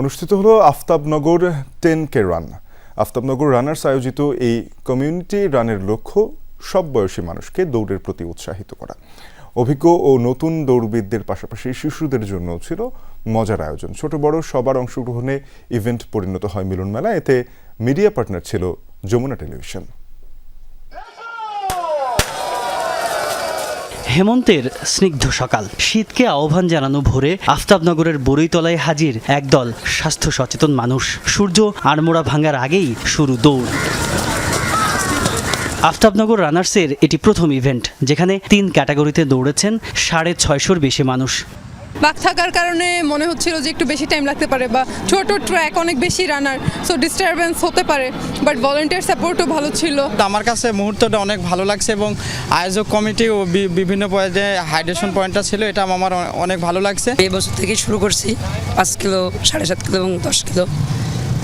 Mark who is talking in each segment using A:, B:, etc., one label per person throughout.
A: অনুষ্ঠিত হলো Aftabnagar ten K run. Aftabnagar runners আয়োজিত এই কমিউনিটি রানের লক্ষ্য, সব বয়সী মানুষকে দৌড়ের প্রতি উৎসাহিত করা। অভিজ্ঞ ও নতুন দৌড়বিদদের পাশাপাশি শিশুদের জন্য ছিল মজার আয়োজন। ছোট বড় সবার অংশগ্রহণে ইভেন্ট পরিণত হয় মিলন মেলা এতে মিডিয়া পার্টনার ছিল যমুনা টেলিভিশন।
B: হেমন্তের স্নিগ্ধ সকাল। শীতকে আহ্বান জানানো ভোরে আফতাবনগরের বরৈতলায় হাজির একদল স্বাস্থ্য সচেতন মানুষ। সূর্য আড়মোড়া ভাঙার আগেই শুরু দৌড়। আফতাবনগর রানার্সের এটি প্রথম ইভেন্ট, যেখানে তিন ক্যাটাগরিতে দৌড়েছেন সাড়ে ছয়শোর বেশি মানুষ।
C: বাক থাকার কারণে মনে হচ্ছিল যে একটু বেশি টাইম লাগতে পারে বা ছোট ট্র্যাক অনেক বেশি রানার সো ডিস্টারবেন্স হতে পারে বাট ভলেন্টিয়ার সাপোর্টও ভালো ছিল।
D: আমার কাছে মুহূর্তটা অনেক ভালো লাগছে এবং আয়োজক কমিটি ও বি- বিভিন্ন পর্যায়ে হাইড্রেশন পয়েন্টটা ছিল এটা আমার অনেক ভালো লাগছে।
E: এই বছর থেকে শুরু করছি পাঁচ কিলো সাড়ে সাত কিলো এবং দশ কিলো।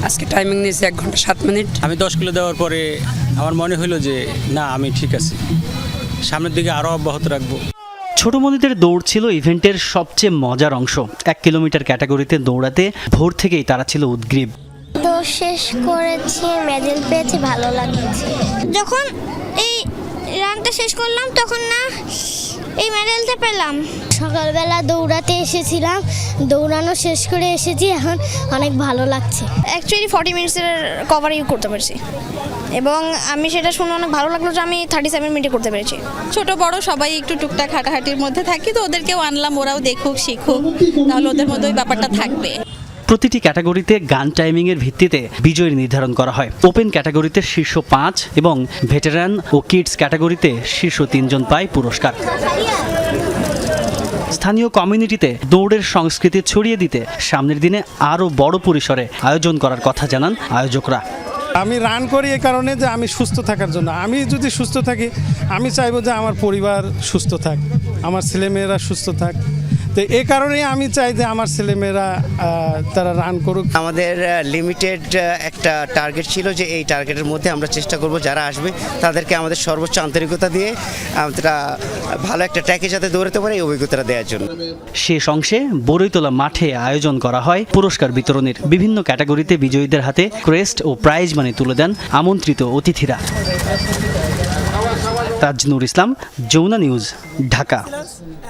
E: আজকে টাইমিং নিয়েছি এক ঘণ্টা সাত মিনিট
F: আমি দশ কিলো দেওয়ার পরে আমার মনে হলো যে না আমি ঠিক আছি। সামনের দিকে আরও অব্যাহত রাখব।
B: ছোট মনিদের দৌড় ছিল ইভেন্টের সবচেয়ে মজার অংশ। এক কিলোমিটার ক্যাটাগরিতে দৌড়াতে ভোর থেকেই তারা ছিল উদ্গ্রীব।
G: শেষ করেছি মেডেল পেয়েছি, ভালো লাগছে।
H: যখন এই রানটা শেষ করলাম, তখন না, এই মেডেলটা পেলাম।
G: সকালবেলা দৌড়াতে এসেছিলাম। দৌড়ানো শেষ করে এসেছি এখন অনেক ভালো লাগছে।
H: অ্যাকচুয়ালি ফর্টি মিনিটসের কভার ইউ করতে পারছি। এবং আমি সেটা শুনে অনেক ভালো লাগল যে আমি থার্টি সেভেন মিনিটে করতে পেরেছি।
I: ছোট বড় সবাই একটু টুকটাক হাঁটাহাঁটির মধ্যে থাকি তো ওদেরকেও আনলাম ওরাও দেখুক শিখুক। তাহলে ওদের মধ্যে ওই ব্যাপারটা থাকবে।
B: প্রতিটি ক্যাটাগরিতে গান টাইমিংয়ের ভিত্তিতে বিজয়ী নির্ধারণ করা হয়। ওপেন ক্যাটাগরিতে শীর্ষ পাঁচ এবং ভেটেরান ও কিডস ক্যাটাগরিতে শীর্ষ তিনজন পায় পুরস্কার। স্থানীয় কমিউনিটিতে দৌড়ের সংস্কৃতি ছড়িয়ে দিতে সামনের দিনে আরও বড় পরিসরে আয়োজন করার কথা জানান আয়োজকরা।
J: আমি রান করি এই কারণে যে আমি সুস্থ থাকার জন্য। আমি যদি সুস্থ থাকি, আমি চাইব যে আমার পরিবার সুস্থ থাক, আমার ছেলেমেয়েরা সুস্থ থাক। তো এই কারণেই আমি চাই যে আমার ছেলেমেয়েরা তারা রান করুক।
K: আমাদের লিমিটেড একটা টার্গেট ছিল যে এই টার্গেটের মধ্যে আমরা চেষ্টা করব যারা আসবে তাদেরকে আমাদের সর্বোচ্চ আন্তরিকতা দিয়ে আমরা ভালো একটা ট্র্যাকে যাতে দৌড়াতে পারে এই অভিজ্ঞতাটা দেওয়ার জন্য।
B: শেষ অংশে বরৈতলা মাঠে আয়োজন করা হয় পুরস্কার বিতরণের। বিভিন্ন ক্যাটাগরিতে বিজয়ীদের হাতে ক্রেস্ট ও প্রাইজ মানি তুলে দেন আমন্ত্রিত অতিথিরা। তাজনুর ইসলাম যমুনা নিউজ ঢাকা।